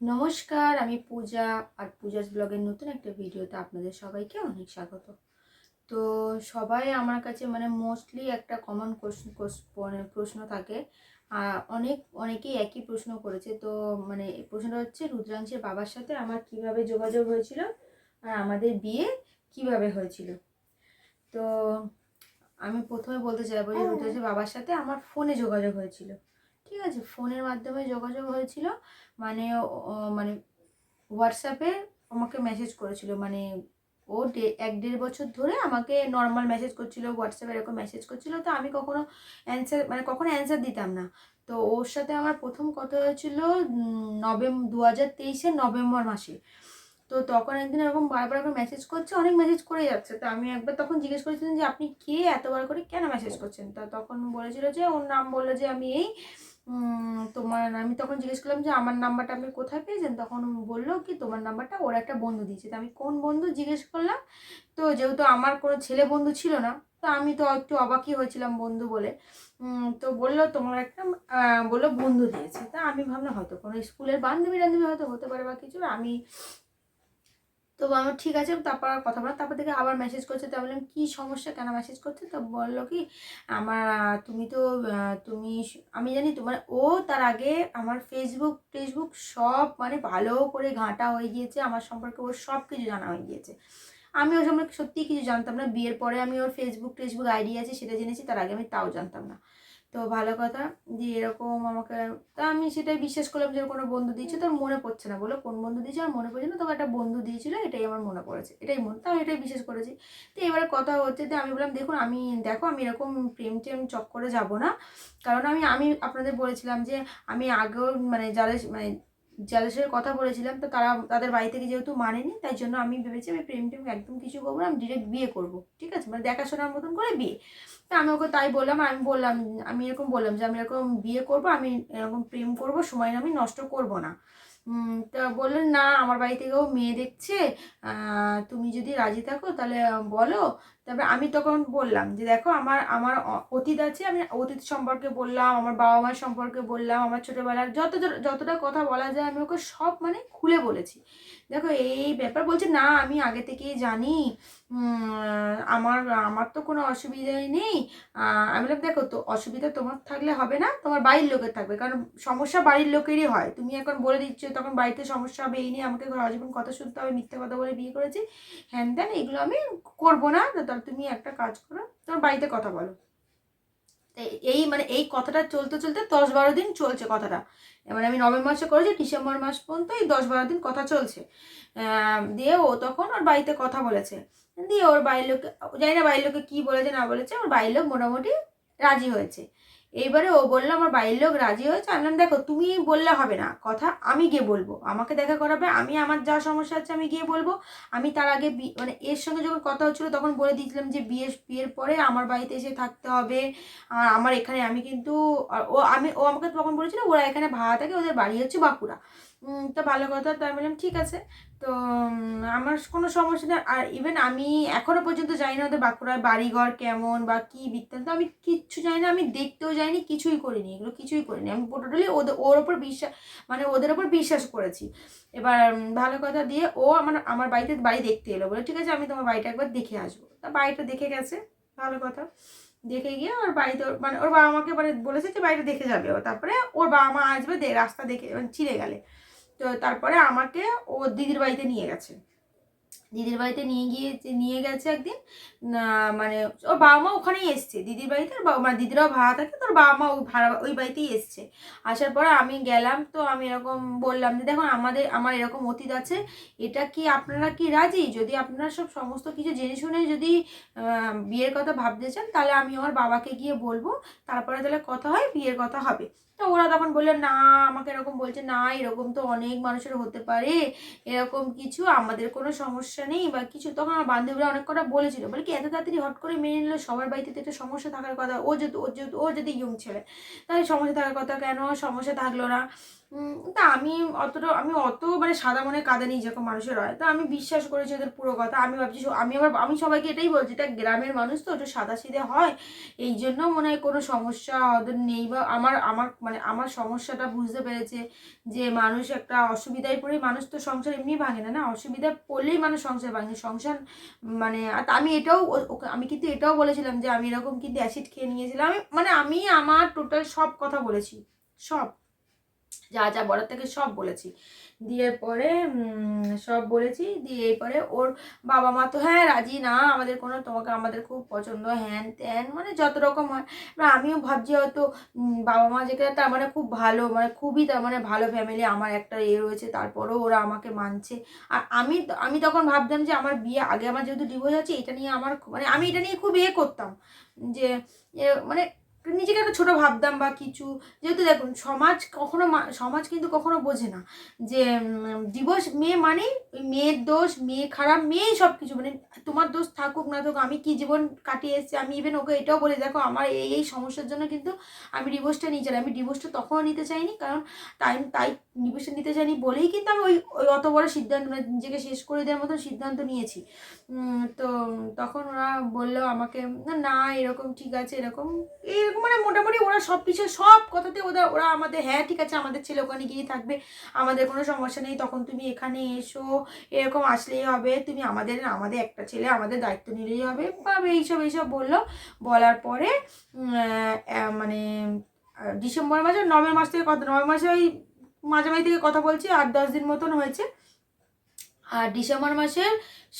নমস্কার আমি পূজা আর পূজাস ব্লগের নতুন একটা ভিডিওতে আপনাদের সবাইকে অনেক স্বাগত। তো সবাই আমার কাছে মানে মোস্টলি একটা কমন মানে প্রশ্ন থাকে। আর অনেক অনেকেই একই প্রশ্ন করেছে। তো মানে প্রশ্নটা হচ্ছে রুদ্রাংশের বাবার সাথে আমার কীভাবে যোগাযোগ হয়েছিল? আর আমাদের বিয়ে কীভাবে হয়েছিল? তো আমি প্রথমে বলতে চাইব যে রুদ্রাংশের বাবার সাথে আমার ফোনে যোগাযোগ হয়েছিল। ঠিক আছে? ফোনের মাধ্যমে যোগাযোগ হয়েছিল। মানে মানে হোয়াটসঅ্যাপে আমাকে মেসেজ করেছিল। মানে ও এক দেড় বছর ধরে আমাকে নর্মাল মেসেজ করছিল হোয়াটসঅ্যাপে এরকম মেসেজ করছিল। তো আমি কখনো অ্যান্সার মানে কখনো অ্যান্সার দিতাম না। তো ওর সাথে আমার প্রথম কথা হয়েছিল নভেম্বর দু হাজার তেইশের নভেম্বর মাসে। তো তখন একদিন এরকম বারবার করে মেসেজ করছে, অনেক মেসেজ করে যাচ্ছে। তো আমি একবার তখন জিজ্ঞেস করেছিলাম যে, আপনি কে? এতবার করে কেন মেসেজ করছেন? তা তখন বলেছিল যে, ওর নাম বলল যে, আমি এই তোমার, আমি তখন জিজ্ঞেস করলাম যে আমার নাম্বারটা আপনি কোথায় পেয়েছেন? তখন বলল কি তোমার নাম্বারটা ওর একটা বন্ধু দিয়েছে। তো আমি কোন বন্ধু? জিজ্ঞেস করলাম, তো যেহেতু আমার কোনো ছেলে বন্ধু ছিল না, তো আমি তো একটু অবাকই হয়েছিলাম বন্ধু বলে। তো বলল তোমার একটা বলল বন্ধু দিয়েছে। তা আমি ভাবলাম হয়তো কোনো স্কুলের বান্ধবী বান্ধবী হয়তো হতে পারে বা কিছু। আমি তো আমার ঠিক আছে, তারপর আর কথা বললাম তারপর থেকে আবার মেসেজ করছে, তা বললাম, কী সমস্যা? কেন মেসেজ করছে? তো বলল কি, আমার, তুমি তো তুমি আমি জানি তোমার ও তার আগে আমার ফেসবুক টেসবুক সব মানে ভালো করে ঘাঁটা হয়ে গিয়েছে, আমার সম্পর্কে ওর সব কিছু জানা হয়ে গিয়েছে। আমি ওর সম্পর্কে সত্যিই কিছু জানতাম না। বিয়ের পরে আমি ওর ফেসবুক টেসবুক আইডি আছে, সেটা জেনেছি, তার আগে আমি তাও জানতাম না। তো ভালো কথা যে এরকম আমাকে তা আমি সেটাই বিশ্বাস করলাম যে কোনো বন্ধু দিয়েছে তোর মনে পড়ছে না। বলো কোন বন্ধু দিয়েছে আমার মনে পড়ছে না তোকে একটা বন্ধু দিয়েছিল এটাই আমার মনে পড়েছে এটাই মনে তাও এটাই বিশ্বাস করেছি। তো এবারে কথা হচ্ছে যে আমি বললাম দেখুন আমি দেখো আমি এরকম প্রেম টেম চক্করে যাব না। কারণ আমি আমি আপনাদের বলেছিলাম যে আমি আগেও মানে যাদের মানে যাদের সাথে কথা বলেছিলাম, তো তারা তাদের বাড়ি থেকে যেহেতু মানেনি, তাই জন্য আমি ভেবেছি আমি প্রেম টেম একদম কিছু করব না, আমি ডিরেক্ট বিয়ে করব, ঠিক আছে? মানে দেখাশোনার মতন করে বিয়ে। তা আমি ওকে তাই বললাম, আমি বললাম, আমি এরকম বললাম যে আমি এরকম বিয়ে করব, আমি এরকম প্রেম করব, সময় আমি নষ্ট করব না। তা বললেন, না, আমার বাড়ি থেকেও মেয়ে দেখছে তুমি যদি রাজি থাকো, তাহলে বলো তারপরে আমি তখন বললাম যে, দেখো, আমার আমার অতীত আছে, আমি অতীত সম্পর্কে বললাম, আমার বাবা মার সম্পর্কে বললাম, আমার ছোটোবেলার যত যতটা কথা বলা যায়, আমি ওকে সব মানে খুলে বলেছি। দেখো, এই ব্যাপার বলছে, না, আমি আগে থেকেই জানি আমার আমার তো কোনো অসুবিধাই নেই। আমি বললাম, দেখো, তো অসুবিধা তোমার থাকলে হবে না, তোমার বাড়ির লোকের থাকবে, কারণ সমস্যা বাড়ির লোকেরই হয়। তুমি এখন বলে দিচ্ছ, তখন বাড়িতে সমস্যা হবে, এই নিয়ে আমাকে জীবন কথা শুনতে হবে, মিথ্যে কথা বলে বিয়ে করেছি, হ্যান ত্যান, এগুলো আমি করব না। তাহলে তুমি একটা কাজ করো, তোমার বাড়িতে কথা বলো। এই মানে এই কথাটা চলতে চলতে দশ বারো দিন চলছে কথাটা। মানে আমি নভেম্বর মাসে করেছি, ডিসেম্বর মাস পর্যন্ত এই দশ বারো দিন কথা চলছে। দিয়ে ও তখন ওর বাড়িতে কথা বলেছে। দিয়ে ওর বাড়ির লোক জানি না বাড়ির লোকে কী বলেছে না বলেছে, ওর বাড়ির লোক মোটামুটি রাজি হয়েছে। এইবারে ও বলল, আমার বাড়ির লোক রাজি হয়েছে? আমি দেখো তুমি বললে হবে না। কথা আমি গিয়ে বলব। আমাকে দেখা করাবে। আমি আমার যা সমস্যা আছে আমি গিয়ে বলব। আমি তার আগে মানে এর সঙ্গে যখন কথা হচ্ছিল, তখন বলে দিয়েছিলাম যে বিয়ে বিয়ের পরে আমার বাড়িতে এসে থাকতে হবে। আর আমার এখানে আমি কিন্তু ও, আমি, ও আমাকে তখন বলেছিল, ওরা এখানে ভাড়া থাকে, ওদের বাড়ি হচ্ছে বাঁকুড়া। তো ভালো কথা তো আমি বললাম, ঠিক আছে। তো আমার কোনো সমস্যা নেই। আর ইভেন আমি এখনও পর্যন্ত জানি না ওদের বাঁকুড়ায় বাড়িঘর কেমন বা কী বৃত্তান্ত আমি কিচ্ছু জানি না, আমি দেখতেও যাইনি, কিছুই করিনি, এগুলো কিছুই করিনি। আমি টোটালি ওদের ওর ওপর বিশ্বাস মানে ওদের ওপর বিশ্বাস করেছি। এবার ভালো কথা দিয়ে ও আমার আমার বাড়িতে বাড়ি দেখতে এলো। বলে, ঠিক আছে, আমি তোমার বাড়িটা একবার দেখে আসব। তা বাড়িটা দেখে গেছে, ভালো কথা। দেখে গিয়ে ওর বাড়িতে ওর- মানে ওর বাবা মাকে মানে বলেছে যে, বাড়িটা দেখে যাবে। ও তারপরে ওর বাবা মা আসবে রাস্তা দেখে মানে চিনে গেলে। তো তারপরে আমাকে ও দিদির বাড়িতে নিয়ে গেছে। দিদির বাড়িতে নিয়ে গিয়ে, নিয়ে গেছে একদিন। মানে ওর বাবা মা ওখানেই এসছে। দিদির বাড়িতে ওর বাবা মা দিদিরাও ভাড়া থাকে তোর বাবা মা ওই ভাড়া, ওই বাড়িতেই এসছে। আসার পরে আমি গেলাম, তো আমি এরকম বললাম যে, দেখুন, আমাদের, আমার এরকম অতীত আছে। এটা কি আপনারা কি রাজি? যদি আপনারা সব সমস্ত কিছু জেনে শুনে যদি বিয়ের কথা ভাবতে চান, তাহলে আমি আমার বাবাকে গিয়ে বলব। তারপরে তাহলে কথা হয়, বিয়ের কথা হবে। তো ওরা তখন বলল, না, আমাকে এরকম বলছে, না, এরকম তো অনেক মানুষের হতে পারে। এরকম কিছু, আমাদের কোনো সমস্যা নেই বা কিছু। তখন আমার বান্ধবীরা অনেক কটা বলেছিল। বলে কি এত তাড়াতাড়ি হট করে মেনে নিল? সবার বাড়িতে তো একটা সমস্যা থাকার কথা। ও যদি ও যেহেতু ও যদি ইয়ং ছেলে, তাহলে সমস্যা থাকার কথা কেন? সমস্যা থাকল না। তা আমি অতটা আমি অত মানে সাদা মনে কাঁদানি যেরকম মানুষের হয়। তো আমি বিশ্বাস করেছি ওদের পুরো কথা। আমি ভাবছি আমি আবার আমি সবাইকে এটাই বলছি, এটা গ্রামের মানুষ তো একটু সাদা সিধে হয়। এই জন্য মনে হয় কোনো সমস্যা ওদের নেই বা আমার আমার মানে আমার সমস্যাটা বুঝতে পেরেছে যে মানুষ একটা অসুবিধায় পড়ে, মানুষ তো সংসার এমনি ভাঙে না না? অসুবিধায় পড়লেই মানুষ সংসার ভাঙে। সংসার মানে আর আমি এটাও আমি কিন্তু এটাও বলেছিলাম যে আমি এরকম কিন্তু অ্যাসিড খেয়ে নিয়েছিলাম। আমি মানে আমি আমার টোটাল সব কথা বলেছি। সব। যা যা বলার থেকে সব বলেছি। দিয়ে পরে সব বলেছি। দিয়ে এরপরে ওর বাবা মা তো হ্যাঁ রাজি না। আমাদের কোনো, তোমাকে আমাদের খুব পছন্দ, হ্যান ত্যান মানে যত রকম হয়। এবার আমিও ভাবছি হয়তো বাবা মা যেখানে তার মানে খুব ভালো মানে খুবই তার মানে ভালো ফ্যামিলি আমার একটা এ রয়েছে, তারপরেও ওরা আমাকে মানছে। আর আমি আমি তখন ভাবতাম যে আমার বিয়ে, আগে আমার যেহেতু ডিভোর্স আছে, এটা নিয়ে আমার মানে আমি এটা নিয়ে খুব এ করতাম। যে মানে নিজেকে একটা ছোটো ভাবতাম বা কিছু। যেহেতু দেখুন, সমাজ কখনো সমাজ কিন্তু কখনো বোঝে না যে ডিভোর্স মেয়ে মানে মেয়ের দোষ, মেয়ে খারাপ, মেয়েই সব কিছু মানে তোমার দোষ থাকুক, না থাকুক, আমি কি জীবন কাটিয়ে এসেছি, আমি ইভেন ওকে এটাও বলে, দেখো আমার এই এই সমস্যার জন্য কিন্তু আমি ডিভোর্সটা নিয়ে চাই আমি ডিভোর্সটা তখনও নিতে চাইনি, কারণ তাই তাই ডিভোর্সটা নিতে চাইনি বলেই কিন্তু আমি ওই ওই অত বড় সিদ্ধান্ত মানে নিজেকে শেষ করে দেওয়ার মতো সিদ্ধান্ত নিয়েছি। তো তখন ওরা বলল আমাকে, না এরকম ঠিক আছে, এরকম। এরকম মানে মোটামুটি ওরা সব কিছু সব কথাতে ওদের, ওরা আমাদের হ্যাঁ ঠিক আছে, আমাদের ছেলে ওখানে গিয়ে থাকবে, আমাদের কোনো সমস্যা নেই, তখন তুমি এখানে এসো, এরকম আসলেই হবে, তুমি আমাদের আমাদের একটা ছেলে, আমাদের দায়িত্ব নিলেই হবে, বা এইসব এইসব বলল, বলার পরে মানে ডিসেম্বর মাসে, নভেম্বর মাস থেকে কথা নভেম্বর মাসে ওই মাঝামাঝি থেকে কথা বলছি, আট, দশ দিন মতন হয়েছে আর ডিসেম্বর মাসের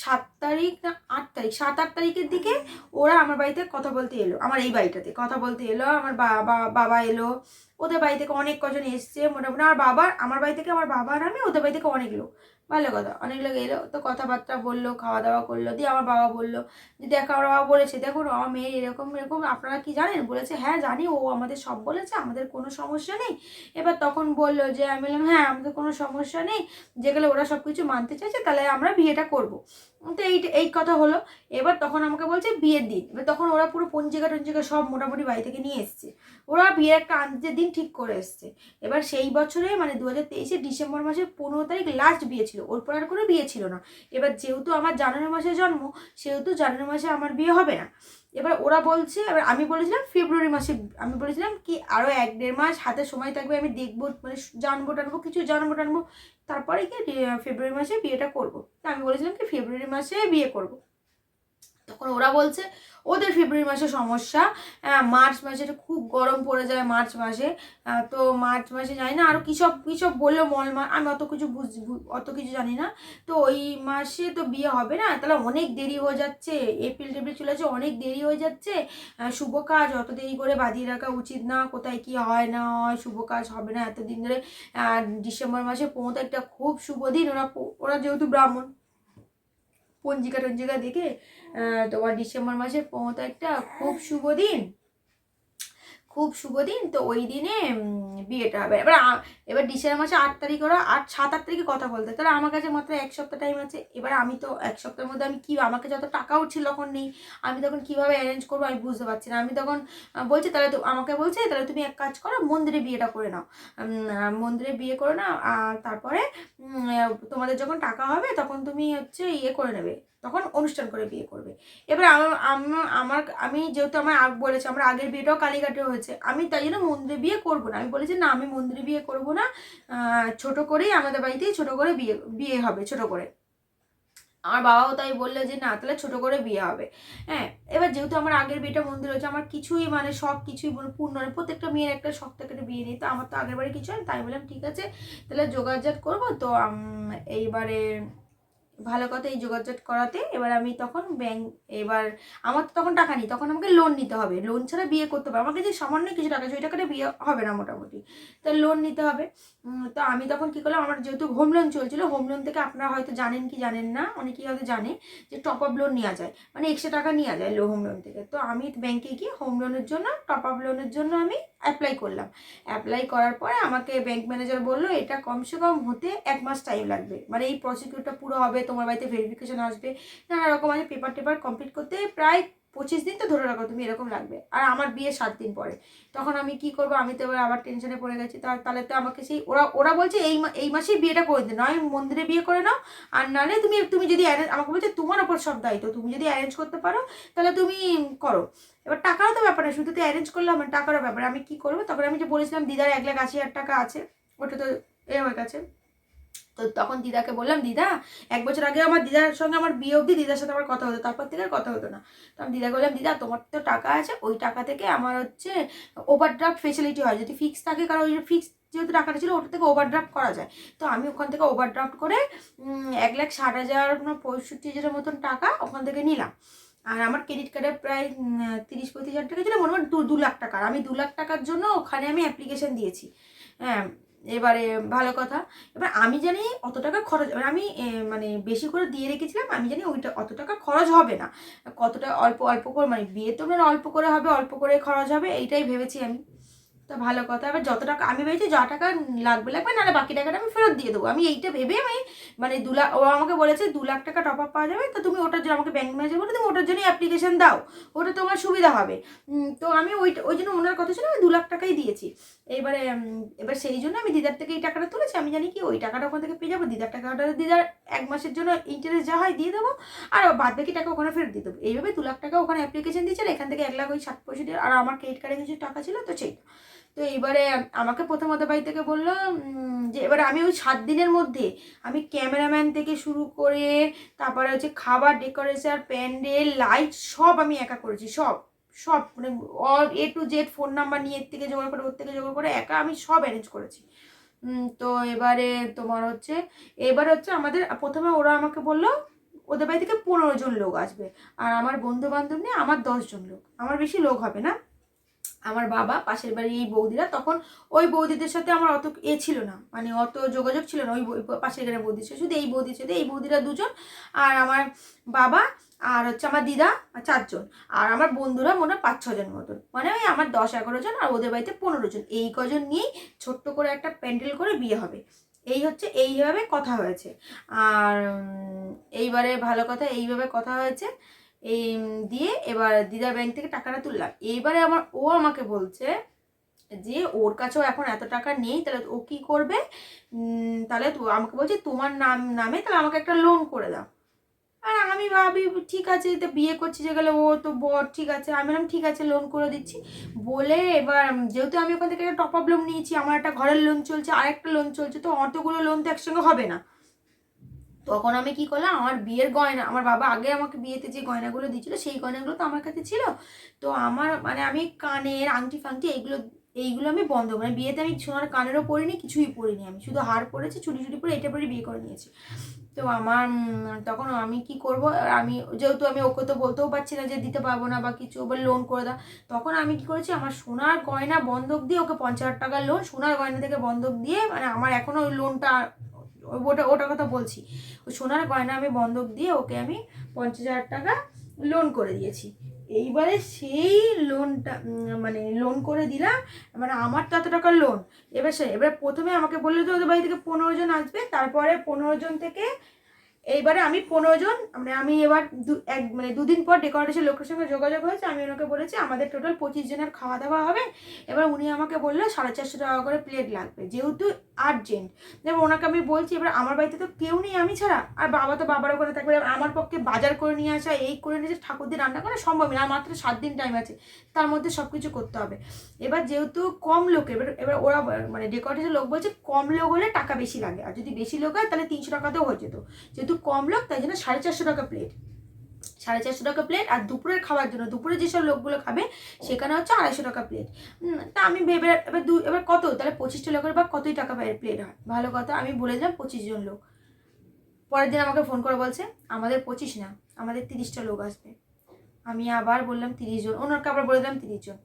সাত তারিখ না, আট তারিখ, সাত, আট তারিখের দিকে ওরা আমার বাড়িতে কথা বলতে এলো, আমার এই বাড়িটাতে কথা বলতে এলো, আমার বাবা বাবা এলো, ওদের বাড়ি থেকে অনেক কজন এসছে মোটামুটি আমার বাবা, আমার বাড়ি থেকে আমার বাবা আর আমি ওদের বাড়ি থেকে অনেক লোক। ভালো কথা। অনেক লোক এলো, তো কথাবার্তা বলল খাওয়া দাওয়া করল, দিয়ে আমার বাবা বলল যে, দেখো, আমার বাবা বলেছে দেখুন আমার মেয়ে এরকম এরকম, আপনারা কি জানেন? বলেছে হ্যাঁ জানি, ও আমাদের সব বলেছে, আমাদের কোনো সমস্যা নেই। এবার তখন বলল যে, আমি বললাম হ্যাঁ আমাদের কোনো সমস্যা নেই যেগুলো ওরা সব কিছু মানতে চাইছে, তাহলে আমরা বিয়েটা করব। তো এই এই কথা হলো। এবার তখন আমাকে বলছে বিয়ের দিন। এবার তখন ওরা পুরো পঞ্জিকা টঞ্জিকা সব মোটামুটি বাড়ি থেকে নিয়ে এসছে। ওরা বিয়ের একটা আনতে দিন ঠিক করে এসছে। এবার সেই বছরে মানে দু হাজার তেইশে ডিসেম্বর মাসের পনেরো তারিখ লাস্ট বিয়ে ছিল। ওর পর আর কোনো বিয়ে ছিল না। এবার যেহেতু আমার জানুয়ারি মাসে জন্ম, সেহেতু জানুয়ারি মাসে আমার বিয়ে হবে না। এবার ওরা বলছে, এবার আমি বলেছিলাম ফেব্রুয়ারি মাসে, আমি বলেছিলাম কি আরও এক দেড় মাস হাতে সময় থাকবে, আমি দেখব মানে জানব টানবো, কিছু জানব টানবো। তারপরে কি ফেব্রুয়ারি মাসে বিয়েটা করব। তা আমি বলেছিলাম কি, ফেব্রুয়ারি মাসে বিয়ে করব। তখন ওরা বলছে ওদের ফেব্রুয়ারি মাসে সমস্যা আহ, মার্চ মাসে খুব গরম পড়ে যায় মার্চ মাসে তো মার্চ মাসে জানি না আরও কী সব কী বলল মল মা আমি অত কিছু বুঝ অত কিছু জানি না তো ওই মাসে তো বিয়ে হবে না তাহলে অনেক দেরি হয়ে যাচ্ছে এপ্রিল টেপ্রিল চলে যাচ্ছে অনেক দেরি হয়ে যাচ্ছে শুভ কাজ অত দেরি করে বাঁধিয়ে রাখা উচিত না কোথায় কি হয় না হয় শুভ কাজ হবে না এতদিন ধরে ডিসেম্বর মাসে পনেরো তারিখটা খুব শুভ দিন ওরা ওরা যেহেতু ব্রাহ্মণ পঞ্জিকা টঞ্জিকা দেখে তোমার ডিসেম্বর মাসের পনেরো তারিখটা খুব শুভ দিন। খুব শুভ দিন। তো ওই দিনে বিয়েটা হবে। এবার এবার ডিসেম্বর মাসে আট তারিখ ওরা আট সাত আট তারিখে কথা বলতে। তাহলে আমার কাছে মাত্র এক সপ্তাহ টাইম আছে। এবার আমি তো এক সপ্তাহের মধ্যে আমি কি, আমাকে যত টাকাও ছিল তখন নেই। আমি তখন কীভাবে অ্যারেঞ্জ করব আমি বুঝতে পারছি না। আমি তখন বলছি, তাহলে তো, আমাকে বলছে, তাহলে তুমি এক কাজ করো, মন্দিরে বিয়েটা করে নাও। মন্দিরে বিয়ে করে নাও তারপরে তোমাদের যখন টাকা হবে তখন তুমি হচ্ছে ইয়ে করে নেবে। তখন অনুষ্ঠান করে বিয়ে করবে। এবার আমার আমার, আমি যেহেতু আমার আগ, বলেছে, আমার আগের বিয়েটাও কালীঘাটে হয়েছে। আমি তাই জন্য মন্দিরে বিয়ে করব না। আমি বলেছি না, আমি মন্দিরে বিয়ে করব না। ছোট করেই আমাদের বাড়িতেই ছোট করে বিয়ে বিয়ে হবে, ছোট করে। আমার বাবাও তাই বলল যে, না, তাহলে ছোট করে বিয়ে হবে। হ্যাঁ এবার যেহেতু আমার আগের বিয়েটা মন্দির হয়েছে, আমার কিছুই মানে সব কিছুই পূর্ণ নয় প্রত্যেকটা মেয়ের একটা শখ থাকে একটা বিয়ে নিয়ে তো আমার তো আগের বাড়ি কিছু হয় তাই বললাম, ঠিক আছে, তাহলে যোগাযোগ করব তো এইবারে ভালো কথা এই যোগাযোগ করাতে এবার আমি তখন ব্যাংক এবার আমার তো তখন টাকা নেই, তখন আমাকে লোন নিতে হবে। লোন ছাড়া বিয়ে করতে হবে আমার কাছে সামান্য কিছু টাকা ওই টাকাটা বিয়ে হবে না মোটামুটি। তো লোন নিতে হবে। তো আমি তখন কী করলাম, আমার যেহেতু হোম লোন চলছিল হোম লোন থেকে আপনারা হয়তো জানেন কি জানেন না, অনেকেই হয়তো জানে যে টপ আপ লোন নেওয়া যায় মানে এক্সট্রা টাকা নেওয়া যায় লো হোম লোন থেকে। তো আমি ব্যাংকে গিয়ে হোম লোনের জন্য টপ আপ লোনের জন্য আমি অ্যাপ্লাই করলাম। অ্যাপ্লাই করার পরে আমাকে ব্যাংক ম্যানেজার বলল, এটা কমসে কম হতে এক মাস টাইম লাগবে। মানে এই প্রসিকিউরটা পুরো হবে, তোমার বাড়িতে ভেরিফিকেশন আসবে, নানা রকম আছে পেপার টেপার কমপ্লিট করতে প্রায় পঁচিশ দিন তো ধরে রাখো, তুমি এরকম লাগবে আর আমার বিয়ে সাত দিন পরে। তখন আমি কি করব? আমি তো এবার আবার টেনশনে পড়ে গেছি। তাহলে তো আমাকে সেই, ওরা ওরা বলছে এই এই মাসেই বিয়েটা করে দিন নয়, মন্দিরে বিয়ে করে নাও। আর নাহলে তুমি তুমি যদি অ্যারেঞ্জ আমাকে বলছে তোমার ওপর সব দায়িত্ব। তুমি যদি অ্যারেঞ্জ করতে পারো, তাহলে তুমি করো। এবার টাকারও তো ব্যাপার শুধু তো অ্যারেঞ্জ করলে আমার টাকারও ব্যাপার। আমি কি করব? তখন আমি যে বলেছিলাম, দিদার এক লাখ আশি হাজার টাকা আছে। ওটা তো এ হয়ে গেছে তো তখন দিদাকে বললাম, দিদা, এক বছর আগে আমার দিদার সঙ্গে আমার বিয়ে অবধি দিদার সাথে আমার কথা হতো, তারপর থেকে আর কথা হতো না। তো আমি দিদাকে বললাম, দিদা, তোমার তো টাকা আছে, ওই টাকা থেকে আমার হচ্ছে ওভারড্রাফট ফেসিলিটি হয়। যদি ফিক্স থাকে, কারণ ওই ফিক্স যেহেতু টাকাটা ছিল, ওটা থেকে ওভারড্রাফট করা যায়। তো আমি ওখান থেকে ওভারড্রাফট করে এক লাখ ষাট হাজার পঁয়ষট্টি হাজারের মতন টাকা ওখান থেকে নিলাম। আর আমার ক্রেডিট কার্ডে প্রায় তিরিশ পঁয়ত্রিশ হাজার টাকা ছিল মোটামুটি দু লাখ টাকার। আমি দু লাখ টাকার জন্য ওখানে আমি অ্যাপ্লিকেশন দিয়েছি। হ্যাঁ এবারে ভালো কথা। এবার আমি জানি অত টাকা খরচ এবার আমি মানে বেশি করে দিয়ে রেখেছিলাম, আমি জানি ওইটা অত টাকা খরচ হবে না। কতটা অল্প অল্প করে মানে বিয়ে তো মানে অল্প করে হবে, অল্প করে খরচ হবে, এইটাই ভেবেছি আমি। তো ভালো কথা, এবার যত টাকা আমি ভেবেছি যা টাকা লাগবে লাগবে, নাহলে বাকি টাকাটা আমি ফেরত দিয়ে দেবো। আমি এইটা ভেবে আমি মানে দু লাখ ও আমাকে বলেছে দু লাখ টাকা টপ আপ পাওয়া যাবে, তো তুমি ওটার জন্য আমাকে ব্যাংক ম্যানেজার বলে তুমি ওটার জন্যই অ্যাপ্লিকেশন দাও, ওটা তোমার সুবিধা হবে। তো আমি ওই ওই জন্য ওনার কথা ছিল, আমি দু লাখ টাকাই দিয়েছি। এবারে এবার সেই জন্য আমি দিদার থেকে এই টাকাটা তুলেছি। আমি জানি কি, ওই টাকাটা ওখান থেকে পেয়ে যাব, দিদার টাকাটা দিদার এক মাসের জন্য ইন্টারেস্ট যা হয় দিয়ে দেবো, আর বাদ বাকি টাকা ওখানে ফেরত দিয়ে দেবো। এইভাবে দু লাখ টাকা ওখানে অ্যাপ্লিকেশন দিয়েছে, আর এখান থেকে এক লাখ ওই ষাট পঁয়ষট্টি আর আমার ক্রেডিট কার্ডে কিছু টাকা ছিল, তো সেইটা। তো এবারে আমাকে প্রথমত বাড়ি থেকে বলল যে এবারে আমি ওই সাত দিনের মধ্যে আমি ক্যামেরাম্যান থেকে শুরু করে তারপরে হচ্ছে খাবার, ডেকোরেশন, প্যান্ডেল, লাইট সব আমি একা করেছি, সব সব মানে all A to Z phone number নিয়ে এর থেকে জোগাড় করে, ওর থেকে জোগাড় করে একা আমি সব অ্যারেঞ্জ করেছি। তো এবারে তোমার হচ্ছে, এবার হচ্ছে আমাদের, প্রথমে ওরা আমাকে বলল, ওদের বাড়ি থেকে পনেরো জন লোক আসবে। আর আমার বন্ধু বান্ধব নিয়ে আমার দশজন লোক। আমার বেশি লোক হবে না। আমার বাবা, পাশের বাড়ির এই বৌদিরা, তখন ওই বৌদিদের সাথে আমার অত এ ছিল না। মানে অত যোগাযোগ ছিল না। ওই পাশের গ্রামের বৌদির সাথে। শুধু এই বৌদির সাথে এই বৌদিরা দুজন আর আমার বাবা আর হচ্ছে আমার দিদা চারজন। আর আমার বন্ধুরা মনে হয় পাঁচ, ছজন মতন। মানে ওই আমার দশ, এগারো জন আর ওদের বাড়িতে পনেরো জন। এই কজন নিয়েই ছোট্ট করে একটা প্যান্ডেল করে বিয়ে হবে। এই হচ্ছে, এইভাবে কথা হয়েছে। আর এইবারে ভালো কথা, এইভাবে কথা হয়েছে। এই দিয়ে এবার দিদার ব্যাংক থেকে টাকাটা তুললাম। এইবারে আমার ও আমাকে বলছে যে, ওর কাছেও এখন এত টাকা নেই, তাহলে ও কি করবে? তাহলে আমাকে বলছে, তোমার নাম, নামে তাহলে আমাকে একটা লোন করে দাও। আর আমি ভাবি, ঠিক আছে, তো বিয়ে করছি যে গেলে ও তো বর, ঠিক আছে। আমি বললাম, ঠিক আছে লোন করে দিচ্ছি। বলে এবার যেহেতু আমি ওখান থেকে একটা টপ আপ লোন নিয়েছি, আমার একটা ঘরের লোন চলছে, আরেকটা লোন চলছে, তো অতগুলো লোন তো একসঙ্গে হবে না। তখন আমি কি করলাম, আমার বিয়ের গয়না, আমার বাবা আগে আমাকে বিয়েতে যে গয়নাগুলো দিয়েছিল, সেই গয়নাগুলো তো আমার কাছে ছিল। তো আমার মানে আমি কানের আংটি ফাংটি এইগুলো এইগুলো আমি বন্ধ মানে বিয়েতে আমি সোনার কানেরও পরিনি, কিছুই পরিনি আমি। শুধু হার পরেছি চুড়ি চুড়ি পরে এটা পরে বিয়ে করে নিয়েছি। তো আমার তখন আমি কি করব, আমি যেহেতু আমি ওকে তো বলতেও পারছি না যে দিতে পারব না বা কিছু, বলে লোন করে দাও। তখন আমি কি করেছি, আমার সোনার গয়না বন্ধক দিয়ে ওকে পঞ্চাশ হাজার টাকার লোন সোনার গয়না থেকে বন্ধক দিয়ে মানে আমার এখনও ওই লোনটা ওটা, ওটার কথা বলছি। ওই সোনার গয়না আমি বন্ধক দিয়ে ওকে আমি পঞ্চাশ হাজার টাকা লোন করে দিয়েছি। এইবারে সেই লোনটা মানে লোন করে দিলাম। মানে আমার তো এত টাকার লোন এবার সে, এবার প্রথমে আমাকে বলল যে ওদের বাড়ি থেকে পনেরো জন আসবে, তারপরে পনেরো জন থেকে এইবারে আমি পনেরো জন মানে আমি এবার দু, এক মানে দুদিন পর ডেকোরেশন লোকের সঙ্গে যোগাযোগ হয়েছে, আমি ওনাকে বলেছি আমাদের টোটাল পঁচিশ জনের খাওয়া দাওয়া হবে। এবার উনি আমাকে বলল সাড়ে চারশো টাকা করে প্লেট লাগবে, যেহেতু আর্জেন্ট এবার ওনাকে আমি বলছি, এবার আমার বাড়িতে তো কেউ নেই আমি ছাড়া। আর বাবা তো বাবার ওখানে থাকবে আমার পক্ষে বাজার করে নিয়ে আসা, এই করে নিয়ে দিয়ে রান্না করা সম্ভব না মাত্র সাত দিন টাইম আছে, তার মধ্যে সব কিছু করতে হবে। এবার যেহেতু কম লোক, এবার এবার ওরা মানে ডেকোরেটের লোক বলছে কম লোক হলে টাকা বেশি লাগে, আর যদি বেশি লোক হয় তাহলে তিনশো টাকাতেও হয়ে যেত। যেহেতু কম লোক, তাই জন্য সাড়ে চারশো টাকা প্লেট সাড়ে চারশো টাকা প্লেট আর দুপুরের খাওয়ার জন্য, দুপুরে যেসব লোকগুলো খাবে, সেখানে হচ্ছে আড়াইশো টাকা প্লেট তা আমি ভেবে এবার দু, এবার কত? তাহলে পঁচিশটা লোকের বা কতই টাকা প্লেট হয়? ভালো কথা, আমি বলে দিলাম পঁচিশ জন লোক। পরের দিন আমাকে ফোন করে বলছে, আমাদের পঁচিশ না, আমাদের তিরিশটা লোক আসবে। আমি আবার বললাম তিরিশ জন ওনাকে আবার বলে দিলাম তিরিশ জন।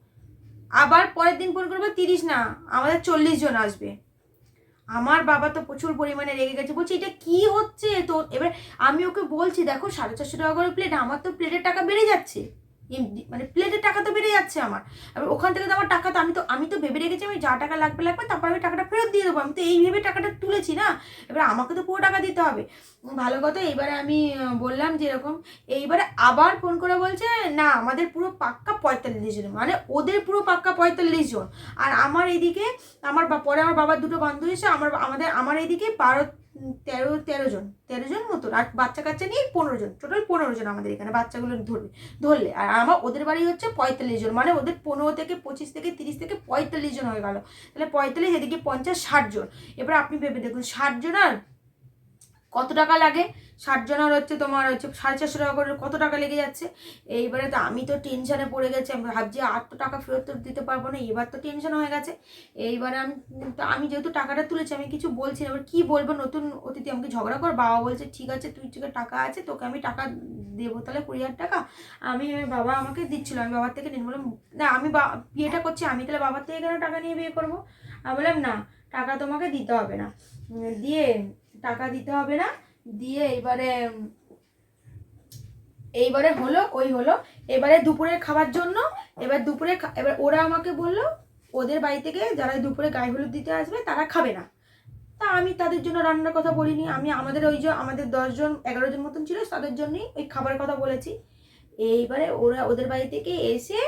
আবার পরের দিন ফোন করব, তিরিশ না, আমাদের চল্লিশ জন আসবে। আমার বাবা তো প্রচুর পরিমাণে রেগে গেছে। বলছে, এটা কি হচ্ছে? তো এবার আমি ওকে বলছি, দেখো, সাড়ে চারশো টাকা করে প্লেট আমার তো প্লেটের টাকা বেড়ে যাচ্ছে। মানে প্লেটের টাকা তো বেড়ে যাচ্ছে আমার। এবার ওখান থেকে তো আমার টাকা তো আমি তো আমি তো ভেবে রেখেছি আমি যা টাকা লাগবে লাগবে তারপর আমি টাকাটা ফেরত দিয়ে দেবো। আমি তো এই ভেবে টাকাটা তুলেছি না। এবার আমাকে তো পুরো টাকা দিতে হবে। ভালো কথা এইবারে আমি বললাম যে এরকম, এইবারে আবার ফোন করে বলছে, না, আমাদের পুরো পাক্কা পঁয়তাল্লিশ জন মানে ওদের পুরো পাক্কা পঁয়তাল্লিশ জন। আর আমার এইদিকে আমার পরে আমার বাবার দুটো বান্ধবী আমার আমাদের, আমার এইদিকে বারো তেরো তেরো জন তেরো জন মতো, আর বাচ্চা কাচ্চা নিয়ে পনেরো জন টোটাল পনেরো জন আমাদের এখানে বাচ্চাগুলো ধরবে, ধরলে। আর আমার, ওদের বাড়ি হচ্ছে পঁয়তাল্লিশ জন মানে ওদের পনেরো থেকে পঁচিশ থেকে তিরিশ থেকে পঁয়তাল্লিশ জন হয়ে গেলো। তাহলে পঁয়তাল্লিশ, এদিকে পঞ্চাশ, ষাট জন। এবার আপনি ভেবে দেখুন, ষাট জন আর কত টাকা লাগে? ষাট জনের হচ্ছে তোমার হচ্ছে সাড়ে চারশো টাকা করে কত টাকা লেগে যাচ্ছে? এইবারে তো আমি তো টেনশনে পড়ে গেছি, আমি ভাবছি আর তো টাকা ফেরত দিতে পারব না, এবার তো টেনশন হয়ে গেছে। এইবারে আমি, তো আমি যেহেতু টাকাটা তুলেছি, আমি কিছু বলছি না, এবার কী বলব? নতুন অতিথি আমাকে ঝগড়া কর বাবা বলছে, ঠিক আছে, তুই থেকে টাকা আছে, তোকে আমি টাকা দেবো, তাহলে কুড়ি হাজার টাকা? আমি বাবা আমাকে দিচ্ছিল, আমি বাবার থেকে নিন, বললাম, না, আমি বা বিয়েটা করছি, আমি তাহলে বাবার থেকে কেন টাকা নিয়ে বিয়ে করব? আমি বললাম, না, টাকা তোমাকে দিতে হবে না। দিয়ে, টাকা দিতে হবে না দিয়ে এবারে এইবারে হলো, ওই হলো। এবারে দুপুরের খাবার জন্য, এবার দুপুরে এবার ওরা আমাকে বলল, ওদের বাড়ি থেকে যারা দুপুরে গায়ে হলুদ দিতে আসবে, তারা খাবে না। তা আমি তাদের জন্য রান্নার কথা বলিনি, আমি আমাদের ওই যে, আমাদের দশজন এগারো জন মতন ছিল, তাদের জন্যই ওই খাবারের কথা বলেছি। এইবারে ওরা ওদের বাড়ি থেকে এসে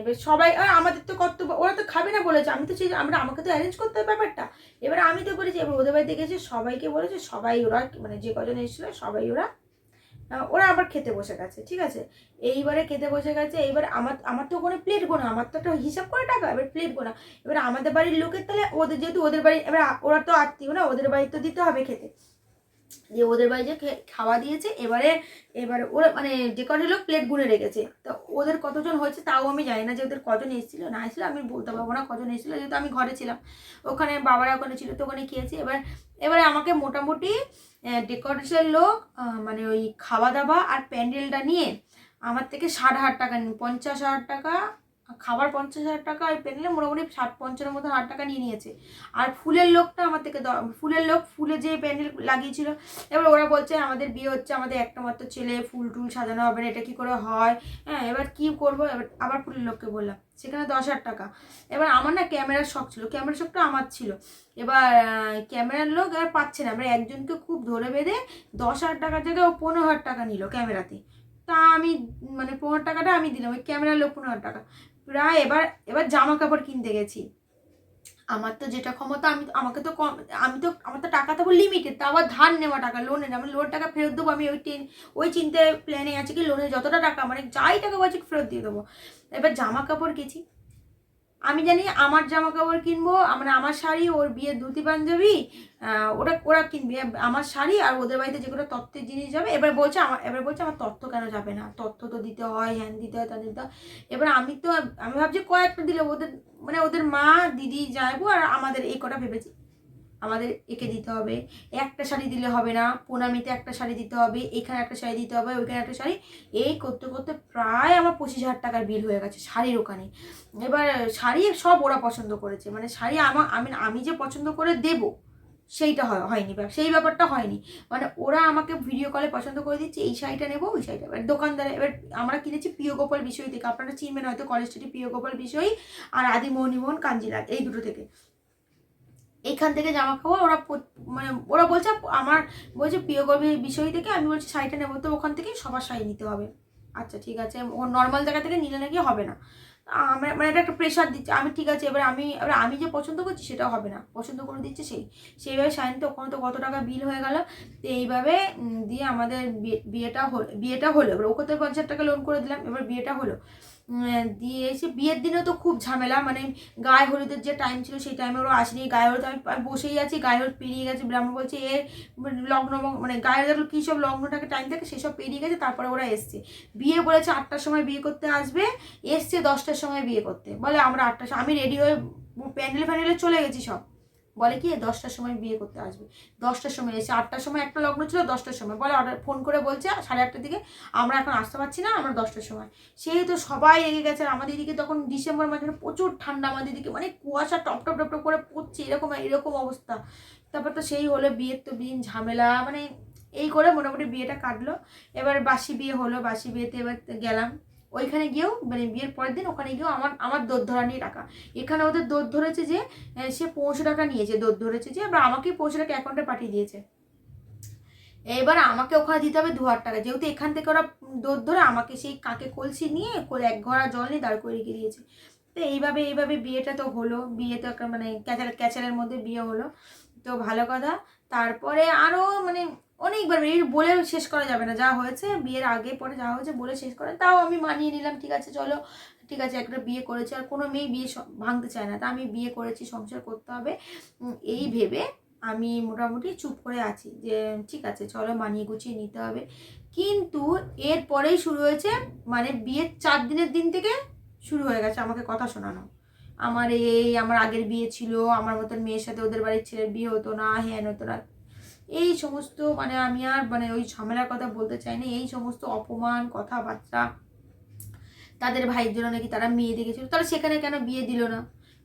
এবার সবাই আর আমাদের তো কর্তব্য, ওরা তো খাবে না বলেছে। আমি তো সেই, আমরা, আমাকে তো অ্যারেঞ্জ করতে হবে ব্যাপারটা। এবার আমি তো বলেছি, এবার ওদের বাড়ি থেকে এসে সবাইকে বলেছে, সবাই ওরা মানে যে কজন এসেছিল, সবাই ওরা ওরা আবার খেতে বসে গেছে, ঠিক আছে? এইবারে খেতে বসে গেছে, এইবার আমার আমার তো ওখানে প্লেট গোনা, আমার তো একটা হিসাব করে টাকা, এবার প্লেট গোনা। এবার আমাদের বাড়ির লোকের তাহলে ওদের, যেহেতু ওদের বাড়ি, এবার ওরা তো আত্মীয় না, ওদের বাড়ি তো দিতে হবে খেতে। যে ওদের বাড়ি যে খে- খাওয়া দিয়েছে, এবারে এবারে ওরা মানে যে কজন লোক প্লেট গুনে রেখেছে। তা ওদের কতজন হয়েছে তাও আমি জানি না যে ওদের কজন এসেছিল, না এসেছিল, আমি বলতে পারব না কজন এসেছিল, যেহেতু আমি ঘরে ছিলাম। ওখানে বাবারা ওখানে ছিল, তো ওখানে খেয়েছি। এবার, এবারে আমাকে মোটামুটি ডেকোরেশন লোক মানে ওই খাওয়া দাওয়া আর প্যান্ডেলটা নিয়ে আমার থেকে ষাট হাজার টাকা পঞ্চাশ হাজার টাকা খাবার পঞ্চাশ হাজার টাকা আর প্যান্ডেলে মোটামুটি ষাট পঞ্চাশের মতো হাজার টাকা নিয়ে নিয়েছে। আর ফুলের লোকটা আমার থেকে ফুলের লোক, ফুলে যে প্যান্ডেল লাগিয়েছিল, এবার ওরা বলছে আমাদের বিয়ে হচ্ছে, আমাদের একটা মাত্র ছেলে, ফুল টুল সাজানো হবে না, এটা কী করে হয়? হ্যাঁ এবার কি করব? এবার আবার ফুলের লোককে বললাম, সেখানে দশ হাজার টাকা। এবার আমার না ক্যামেরার শখ ছিল, ক্যামেরার শখটা আমার ছিল। এবার ক্যামেরার লোক আর পাচ্ছে না এবার একজনকে খুব ধরে বেঁধে দশ হাজার টাকার জায়গায় ও পনেরো হাজার টাকা নিল ক্যামেরাতে। তা আমি মানে পনেরো টাকাটা আমি দিলাম, ওই ক্যামেরার লোক পনেরো টাকা। প্রায় এবার এবার জামা কাপড় কিনতে গেছি। আমার তো যেটা ক্ষমতা, আমি আমাকে তো কম, আমি তো, আমার তো টাকা তো লিমিটেড তা আবার ধার নেওয়া টাকা লোনের আমি লোন টাকা ফেরত দেবো, আমি ওই টেন ওই চিন্তায় প্ল্যানে আছে কি লোনের যতটা টাকা মানে যাই টাকা বাজে ফেরত দিয়ে দেবো। এবার জামা কাপড় গেছি। আমি জানি আমার জামা কাপড় কিনবো মানে আমার শাড়ি, ওর বিয়ের ধুতি পাঞ্জাবি ওটা ওরা ওরা কিনবে। আমার শাড়ি আর ওদের বাড়িতে যেগুলো তত্ত্বের জিনিস যাবে, এবার বলছে আমার, এবার বলছে আমার তত্ত্ব কেন যাবে না? তত্ত্ব তো দিতে হয় হ্যান দিতে হয়, তা দিতে হয়। এবার আমি তো, আমি ভাবছি কয়েকটা দিলে ওদের মানে ওদের মা, দিদি যাইবো আর আমাদের এই কটা ভেবেছি। আমাদের একে দিতে হবে। একটা শাড়ি দিলে হবে না, প্রণামিতে একটা শাড়ি দিতে হবে, এখানে একটা শাড়ি দিতে হবে, ওইখানে একটা শাড়ি। এই করতে করতে প্রায় আমার পঁচিশ হাজার টাকার বিল হয়ে গেছে শাড়ির ওখানে। এবার শাড়ি সব ওরা পছন্দ করেছে। মানে শাড়ি আমার আমি আমি যে পছন্দ করে দেবো, সেইটা হয় হয়নি সেই ব্যাপারটা হয়নি। মানে ওরা আমাকে ভিডিও কলে পছন্দ করে দিচ্ছে, এই শাড়িটা নেব, ওই শাড়িটা এবার দোকানদারে এবার আমরা কিনেছি প্রিয় গোপাল বিষয় থেকে আপনারা চিনবেন হয়তো কলেজ স্ট্রিটে প্রিয় গোপাল বিষয় আর আদি মোহনীমোহন কাঞ্জিলাল, এই দুটো থেকে। এইখান থেকে জামা খাওয়া ওরা মানে ওরা বলছে, আমার বলছে প্রিয় গোপাল বিষয় থেকে, আমি বলছি শাড়িটা নেব। তো ওখান থেকেই সবার শাড়ি নিতে হবে। আচ্ছা ঠিক আছে। ও নর্মাল জায়গা থেকে নিলে নাকি হবে না। আমরা মানে এটা একটা প্রেশার দিচ্ছে। আমি ঠিক আছে, এবার আমি এবার আমি যে পছন্দ করছি সেটা হবে না। পছন্দ করে দিচ্ছে সেই, সেইভাবে শাইন তো ওখানে তো কত টাকা বিল হয়ে গেল। তো এইভাবে দিয়ে আমাদের বিয়ে- বিয়েটা হলো বিয়েটা হলো। এবার ওকে তো পঞ্চাশ টাকা লোন করে দিলাম, এবার বিয়েটা হলো। দিয়ে এসে বিয়ের দিনেও তো খুব ঝামেলা মানে গায়ে হলুদের যে টাইম ছিল সেই টাইমে ওরা আসেনি। গায়ে হলুদ আমি বসেই আছি, গায়ে হলুদ পেরিয়ে গেছে, ব্রাহ্মণ বলছে এর লগ্ন মানে গায়ে হলুদ কী সব লগ্নটাকে টাইম থাকে সেসব পেরিয়ে গেছে, তারপরে ওরা এসছে। বিয়ে বলেছে আটটার সময় বিয়ে করতে আসবে, এসছে দশটার সময় বিয়ে করতে। বলে আমরা আটটার সময়, আমি রেডি হয়ে প্যান্ডেল ফ্যান্ডেলে চলে গেছি সব। বলে কি দশটার সময় বিয়ে করতে আসবে। দশটার সময় এসে, আটটার সময় একটা লগ্ন ছিল দশটার সময়। বলে অর্ডার ফোন করে বলছে সাড়ে আটটার দিকে, আমরা এখন আসতে পারছি না, আমরা দশটার সময়। সেই তো সবাই রেগে গেছে আমাদের এদিকে তখন ডিসেম্বর মাসে মানে প্রচুর ঠান্ডা, আমাদের এদিকে মানে কুয়াশা টপ টপ টপ করে পড়ছে, এরকম এরকম অবস্থা। তারপর তো সেই হলো বিয়ের তো দিন ঝামেলা মানে এই করে মোটামুটি বিয়েটা কাটলো। এবার বাসি বিয়ে হলো, বাসি বিয়েতে এবার গেলাম। ওইখানে গিয়েও মানে বিয়ের পরের দিন ওখানে গিয়েও আমার আমার দোধ ধরা নিয়ে টাকা। এখানে ওদের দোধ ধরেছে যে সে পৌঁছে টাকা নিয়েছে দোধ ধরেছে যে, এবার আমাকেই পৌঁছে টাকা অ্যাকাউন্টে পাঠিয়ে দিয়েছে। এবার আমাকে ওখানে দিতে হবে দু হাজার টাকা। যেহেতু এখান থেকে ওরা দোধ ধরে আমাকে সেই কাকে কলসি নিয়ে এক ঘোড়া জল নিয়ে দাঁড় করে রেখে দিয়েছে। তো এইভাবে এইভাবে বিয়েটা তো হলো। বিয়ে তো একটা মানে ক্যাচার ক্যাচারের মধ্যে বিয়ে হলো। তো ভালো কথা। তারপরে আরও মানে অনেকবার এই বলে শেষ করা যাবে না, যা হয়েছে, বিয়ের আগে পরে যা হয়েছে বলে শেষ করে, তাও আমি মানিয়ে নিলাম, ঠিক আছে, চলো, ঠিক আছে, একটা বিয়ে করেছি, আর কোনো মেয়ে বিয়ে ভাঙতে চায় না, তা আমি বিয়ে করেছি, সংসার করতে হবে এই ভেবে আমি মোটামুটি চুপ করে আছি, যে ঠিক আছে, চলো, মানিয়ে গুছিয়ে নিতে হবে, কিন্তু এরপরেই শুরু হয়েছে মানে বিয়ের চার দিনের দিন থেকে শুরু হয়ে গেছে আমাকে কথা শোনানো, আমার এই, আমার আগের বিয়ে ছিল, আমার মতন মেয়ের সাথে ওদের বাড়ির ছেলের বিয়ে হতো না, হ্যান হতো না এই সমস্ত মানে আমি আর মানে ওই ঝামেলার কথা বলতে চাই না, এই সমস্ত অপমান, কথাবার্তা তাদের ভাইয়ের জন্য নাকি তারা মেয়ে দেখেছিল, তাহলে সেখানে কেন বিয়ে দিল না?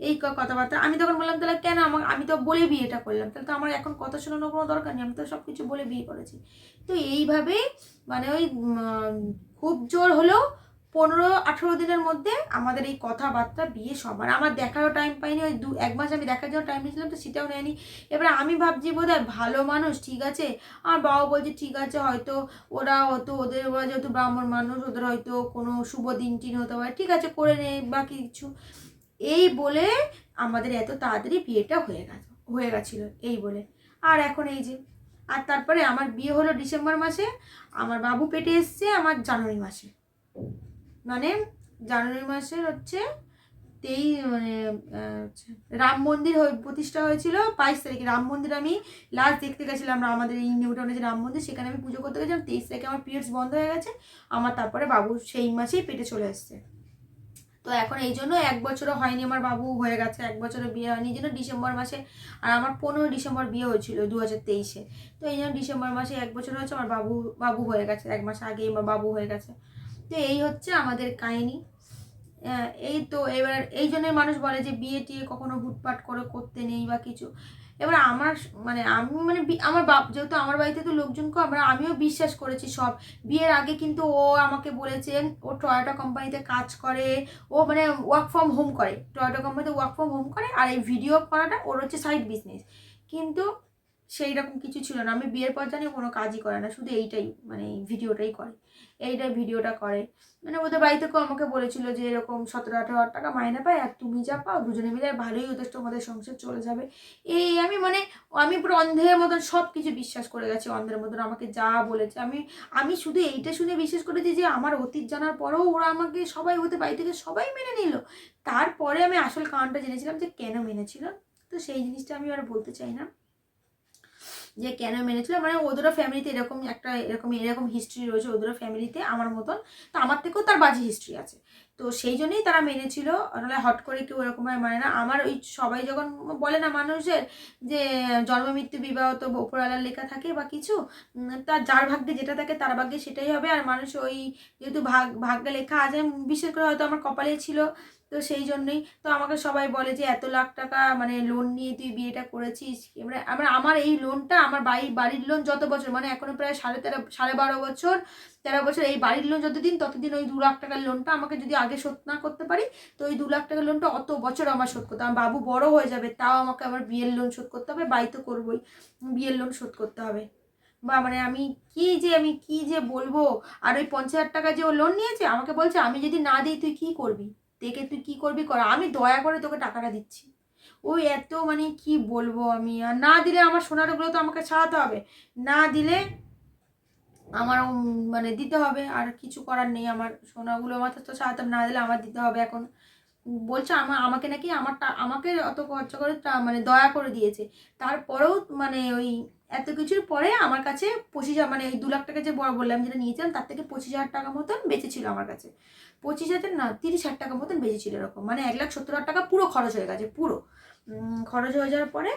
এই কথাবার্তা, আমি তখন বললাম, তাহলে কেন আমার আমি তো বলে বিয়েটা করলাম, তাহলে তো আমার এখন কথা শোনানোর কোনো দরকার নেই, আমি তো সব কিছু বলে বিয়ে করেছি। তো এইভাবেই মানে ওই খুব জোর হলেও পনেরো আঠেরো দিনের মধ্যে আমাদের এই কথাবার্তা বিয়ে সবার আমার দেখারও টাইম পাইনি, ওই দু, এক মাস আমি দেখার জন্য টাইম নিয়েছিলাম, তো সেটাও নেয়নি। এবার আমি ভাবছি বোধ ভালো মানুষ, ঠিক আছে? আমার বাবা বলছে, ঠিক আছে, হয়তো ওরা হয়তো ওদের, ওরা যেহেতু ব্রাহ্মণ মানুষ, ওদের হয়তো কোনো শুভ দিন টিন হতে পারে। ঠিক আছে, করে নে বা কিছু। এই বলে আমাদের এত তাড়াতাড়ি বিয়েটা হয়ে গেল, হয়ে গেছিল, এই বলে। আর এখন এই যে, আর তারপরে আমার বিয়ে হলো ডিসেম্বর মাসে, আমার বাবু পেটে এসছে আমার জানুয়ারি মাসে। মানে জানুয়ারি মাসের হচ্ছে তেই মানে রাম মন্দির প্রতিষ্ঠা হয়েছিল বাইশ তারিখে। রাম মন্দির আমি লাস্ট দেখতে গেছিলাম আমাদের এই নিউটাউনে যে রাম মন্দির, সেখানে আমি পুজো করতে গেছিলাম। তেইশ তারিখে আমার পিরিয়ডস বন্ধ হয়ে গেছে। আমার তারপরে বাবু সেই মাসেই পেটে চলে এসছে। তো এখন এই জন্য এক বছরও হয়নি আমার বাবু হয়ে গেছে, এক বছরের বিয়ে হয়নি। এই জন্য ডিসেম্বর মাসে, আর আমার পনেরো ডিসেম্বর বিয়ে হয়েছিল দু হাজার তেইশে। তো এই জন্য ডিসেম্বর মাসে এক বছর হয়েছে আমার বাবু বাবু হয়ে গেছে। এক মাস আগেই আমার বাবু হয়ে গেছে। তো এই হচ্ছে আমাদের কাহিনি। এই তো এবার এই জন্যই মানুষ বলে যে বিয়ে টিয়ে কখনো হুটপাট করে করতে নেই বা কিছু। এবার আমার মানে আমি মানে আমার বাপ, যেহেতু আমার বাড়িতে তো লোকজন কম আমরা আমিও বিশ্বাস করেছি সব। বিয়ের আগে কিন্তু ও আমাকে বলেছে ও টয়োটা কোম্পানিতে কাজ করে, ও মানে ওয়ার্ক ফ্রম হোম করে। টয়োটা কোম্পানিতে ওয়ার্ক ফ্রম হোম করে আর এই ভিডিও করাটা ওর হচ্ছে সাইড বিজনেস কিন্তু সেই রকম কিছু ছিল না। আমি বিয়ের পর জানি কোনো কাজই করে না, শুধু এইটাই মানে ভিডিওটাই করে। এইটাই ভিডিওটা করে। মানে ওদের বাড়ি থেকেও আমাকে বলেছিল যে এরকম সতেরো, আঠারো হাজার টাকা মাইনে পায় আর তুমি যা পাও দুজনে মিলে ভালোই যথেষ্ট আমাদের সংসার চলে যাবে। এই আমি মানে আমি পুরো অন্ধের মতন সব কিছু বিশ্বাস করে গেছি, অন্ধের মতন আমাকে যা বলেছে। আমি আমি শুধু এইটা শুনে বিশ্বাস করেছি যে আমার অতীত জানার পরেও ওরা আমাকে সবাই ওদের বাড়ি থেকে সবাই মেনে নিল। তারপরে আমি আসল কারণটা জেনেছিলাম যে কেন মেনেছিল। তো সেই জিনিসটা আমি আর বলতে চাই না। যে কেন মেনেছিল মানে ওদেরও ফ্যামিলিতে এরকম একটা, এরকম এরকম হিস্ট্রি রয়েছে ওদেরও ফ্যামিলিতে আমার মতন। তো আমার থেকেও তার বাজে হিস্ট্রি আছে। তো সেই জন্যই তারা মেনেছিল নাহলে হট করে কেউ এরকমভাবে মানে না। আমার ওই সবাই যখন বলে না মানুষের যে, জন্ম, মৃত্যু, বিবাহ তো ওপরওয়ালার লেখা থাকে বা কিছু তার যার ভাগ্যে যেটা থাকে তার ভাগ্যে সেটাই হবে। আর মানুষ ওই যেহেতু ভাগ, ভাগ্যে লেখা আছে বিশেষ করে হয়তো আমার কপালে ছিল তো সেই জন্যই তো আমাকে সবাই বলে যে, এত লাখ টাকা মানে লোন নিয়ে তুই বিয়েটা করেছিস? এবারে আমরা, আমার এই লোনটা আমার বাড়ির বাড়ির লোন যত বছর মানে এখনও প্রায় সাড়ে তেরো, সাড়ে বারো বছর, তেরো বছর এই বাড়ির লোন যতদিন, ততদিন ওই দু লাখ টাকার লোনটা আমাকে যদি আগে শোধ না করতে পারি, তো ওই দু লাখ টাকার লোনটা অত বছর আমার শোধ করতে আমার বাবু বড় হয়ে যাবে, তাও আমাকে আমার বিয়ের লোন শোধ করতে হবে, বাড়ি তো করবোই, বিয়ের লোন শোধ করতে হবে। বা মানে আমি কি যে, আমি কি যে বলব? আর ওই পঞ্চাশ হাজার টাকা যে ও লোন নিয়েছে, আমাকে বলছে, আমি যদি না দিই, তুই কি করবি? দেখে তুই কি করবি কর, আমি দয়া করে তোকে টাকাটা দিচ্ছি। ওই এত মানে কি বলব আমি, আর না দিলে আমার সোনারগুলো তো আমাকে ছাড়াতে হবে। না দিলে আমার মানে দিতে হবে, আর কিছু করার নেই, আমার সোনাগুলো আমার তো ছাড়াতে না দিলে আমার দিতে হবে এখন। বলছে আমার আমাকে নাকি আমারটা আমাকে অত খরচা করে মানে দয়া করে দিয়েছে। তারপরেও মানে ওই এত কিছুর পরে আমার কাছে পঁচিশ হাজার মানে ওই দু লাখ টাকা যে বড় বললাম যেটা নিয়েছিলাম, তার থেকে পঁচিশ হাজার টাকা মতন বেঁচেছিল আমার কাছে। পঁচিশ হাজার না, তিরিশ হাজার টাকা মতন বেজেছিল এরকম। মানে এক লাখ সত্তর হাজার টাকা পুরো খরচ হয়ে গেছে, পুরো। খরচ হয়ে যাওয়ার পরে,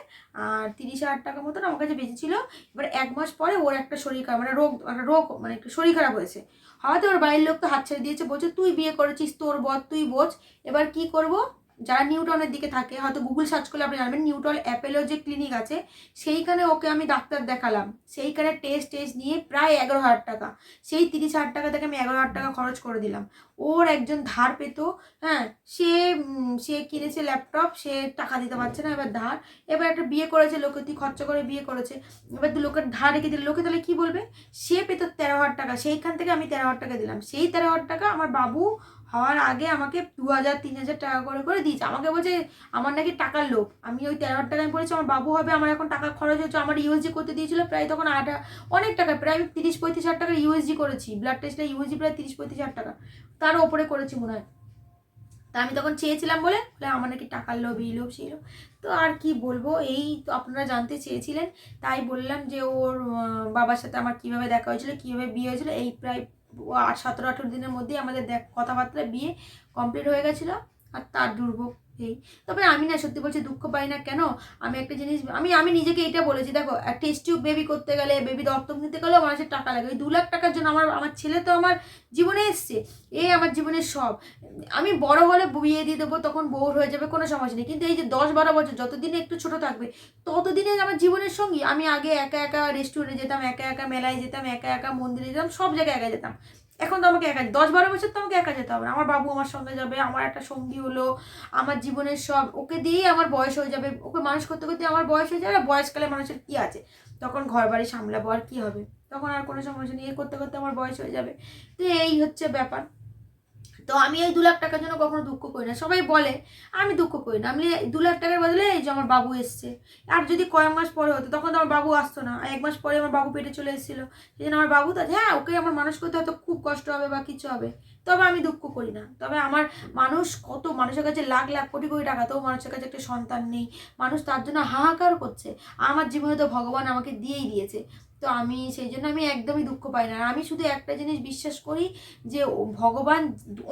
আর তিরিশ হাজার টাকা মতন আমার কাছে বেঁচেছিল। এবার এক মাস পরে ওর একটা শরীর খারাপ মানে রোগ একটা রোগ মানে শরীর খারাপ হয়েছে। হয়তো ওর বাড়ির লোক তো হাত ছেড়ে দিয়েছে, বলছে, তুই বিয়ে করেছিস, তোর বর, তুই বোঝ। এবার কি করব? যারা নিউটনের দিকে থাকে, হয়তো গুগল সার্চ করলে আপনি জানবেন, নিউটন অ্যাপেলো যে ক্লিনিক আছে। সেইখানে ওকে আমি ডাক্তার দেখালাম। সেইখানে টেস্ট টেস্ট নিয়ে প্রায় এগারো হাজার টাকা। সেই তিরিশ হাজার টাকা থেকে আমি এগারো হাজার টাকা খরচ করে দিলাম। ওর একজন ধার পেত হ্যাঁ সে সে কিনেছে ল্যাপটপ সে টাকা দিতে পারছে না, এবার ধার। এবার একটা বিয়ে করেছে লোকে তুই খরচা করে বিয়ে করেছে। এবার তুই লোকের ধার রেখে দিলে। লোকে তাহলে কী বলবে? সে পেত তেরো হাজার টাকা। সেইখান থেকে আমি তেরো হাজার টাকা দিলাম। সেই তেরো হাজার টাকা আমার বাবু হওয়ার আগে আমাকে দু হাজার, তিন হাজার টাকা করে করে দিয়েছে। আমাকে বলছে, আমার নাকি টাকার লোভ। আমি ওই তেরো হাজার টাকা আমি বলেছি আমার বাবু হবে, আমার এখন টাকা খরচ হচ্ছে আমার ইউএসজি করতে দিয়েছিল প্রায় তখন আট অনেক টাকা, প্রায় আমি তিরিশ, পঁয়ত্রিশ হাজার টাকার ইউএসজি করেছি। ব্লাড টেস্টে ইউএসজি প্রায় তিরিশ, পঁয়ত্রিশ হাজার টাকা। তার ওপরে করেছি মনে হয়। তা আমি তখন চেয়েছিলাম বলে বলে আমার নাকি টাকার লোভ, এই লোভ, সেই লোভ। তো আর কি বলব, এই তো আপনারা জানতে চেয়েছিলেন। তাই বললাম যে ওর বাবার সাথে আমার কীভাবে দেখা হয়েছিল, কীভাবে বিয়ে হয়েছিল, এই প্রায় সতেরো আঠেরো দিনের মধ্যেই আমাদের দেখ কথাবার্তা বিয়ে কমপ্লিট হয়ে গেছিল আর তার দুর্ভোগ এই। তবে আমি না সত্যি বলছি দুঃখ পাই না কেন? আমি একটা জিনিস, আমি আমি নিজেকে এটা বলেছি, দেখো, একটা স্টিউব বেবি করতে গেলে বেবি দত্তক নিতে গেলেও মানুষের টাকা লাগে। ওই দু লাখ টাকার জন্য আমার আমার ছেলে তো আমার জীবনে এসছে। এ আমার জীবনের সব। আমি বড় হলে বিয়ে দিয়ে দেবো, তখন বউর হয়ে যাবে, কোনো সমস্যা নেই। কিন্তু এই যে দশ বারো বছর, যতদিনে একটু ছোট থাকবে, ততদিনে আমার জীবনের সঙ্গী। আমি আগে একা একা রেস্টুরেন্টে যেতাম, একা একা মেলায় যেতাম, একা একা মন্দিরে যেতাম, সব জায়গায় একা যেতাম। এখন তো আমাকে একা, দশ বারো বছর তো আমাকে একা যেতে হবে। আমার বাবু আমার সঙ্গে যাবে, আমার একটা সঙ্গী হলো, আমার জীবনের সব, ওকে দিয়েই আমার বয়স হয়ে যাবে। ওকে মানুষ করতে করতে আমার বয়স হয়ে যাবে বয়সকালে মানুষের কী আছে? তখন ঘর বাড়ি সামলাবো আর কী হবে? তখন আর কোনো সমস্যা নেই করতে করতে আমার বয়স হয়ে যাবে। তো এই হচ্ছে ব্যাপার। তো আমি এই দু লাখ টাকার জন্য কখনো দুঃখ করি না। সবাই বলে, আমি দুঃখ করি না। আমি দু লাখ টাকার বদলে এই যে আমার বাবু এসছে। আর যদি কয়েক মাস পরে হতো, তখন তো আমার বাবু আসতো না। এক মাস পরে আমার বাবু পেটে চলে এসেছিল। সেই জন্য আমার বাবু তো হ্যাঁ ওকে আমার মানুষ করতে হয়তো খুব কষ্ট হবে বা কিছু হবে। তবে আমি দুঃখ করি না। তবে আমার মানুষ কত, মানুষের কাছে লাখ লাখ কোটি কোটি টাকা তো মানুষের কাছে একটা সন্তান নেই। মানুষ তার জন্য হাহাকার করছে। আমার জীবনে তো ভগবান আমাকে দিয়েই দিয়েছে। তো আমি সেই জন্য আমি একদমই দুঃখ পাই না। আমি শুধু একটা জিনিস বিশ্বাস করি যে ভগবান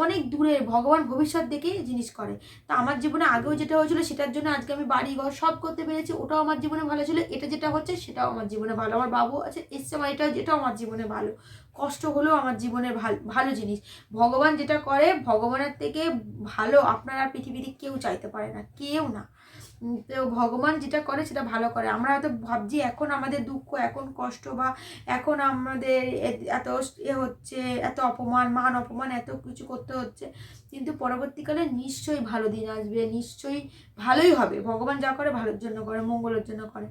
অনেক দূরে, ভগবান ভবিষ্যৎ দেখে জিনিস করে। তা আমার জীবনে আগেও যেটা হয়েছিল সেটার জন্য আজকে আমি বাড়ি ঘর সব করতে পেরেছি, ওটাও আমার জীবনে ভালো ছিল। এটা যেটা হচ্ছে সেটাও আমার জীবনে ভালো। আমার বাবু আছে, এসছে আমার এটা যেটাও আমার জীবনে ভালো। কষ্ট হলেও আমার জীবনের ভালো ভালো জিনিস। ভগবান যেটা করে, ভগবানের থেকে ভালো আপনারা পৃথিবীতে কেউ চাইতে পারে না, কেউ না। তো ভগবান যেটা করে সেটা ভালো করে। আমরা হয়তো ভাবছি এখন আমাদের দুঃখ, এখন কষ্ট বা এখন আমাদের এত এ হচ্ছে, এত অপমান, মান অপমান, এত কিছু করতে হচ্ছে। কিন্তু পরবর্তীকালে নিশ্চয়ই ভালো দিন আসবে, নিশ্চয়ই ভালোই হবে। ভগবান যা করে ভালোর জন্য করে, মঙ্গলের জন্য করে।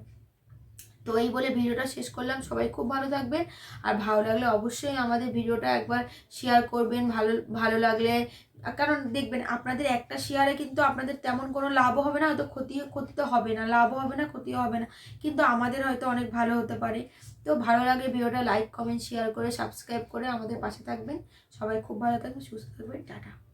তো এই বলে ভিডিওটা শেষ করলাম। সবাই খুব ভালো থাকবেন। আর ভালো লাগলে অবশ্যই আমাদের ভিডিওটা একবার শেয়ার করবেন। ভালো ভালো লাগলে কারণ দেখবেন আপনাদের একটা শেয়ারে কিন্তু আপনাদের তেমন কোনো লাভও হবে না, হয়তো ক্ষতি ক্ষতি তো হবে না, লাভও হবে না, ক্ষতিও হবে না। কিন্তু আমাদের হয়তো অনেক ভালো হতে পারে। তো ভালো লাগে ভিডিওটা লাইক কমেন্ট শেয়ার করে সাবস্ক্রাইব করে আমাদের পাশে থাকবেন। সবাই খুব ভালো থাকবেন, সুস্থ থাকবেন, টাটা।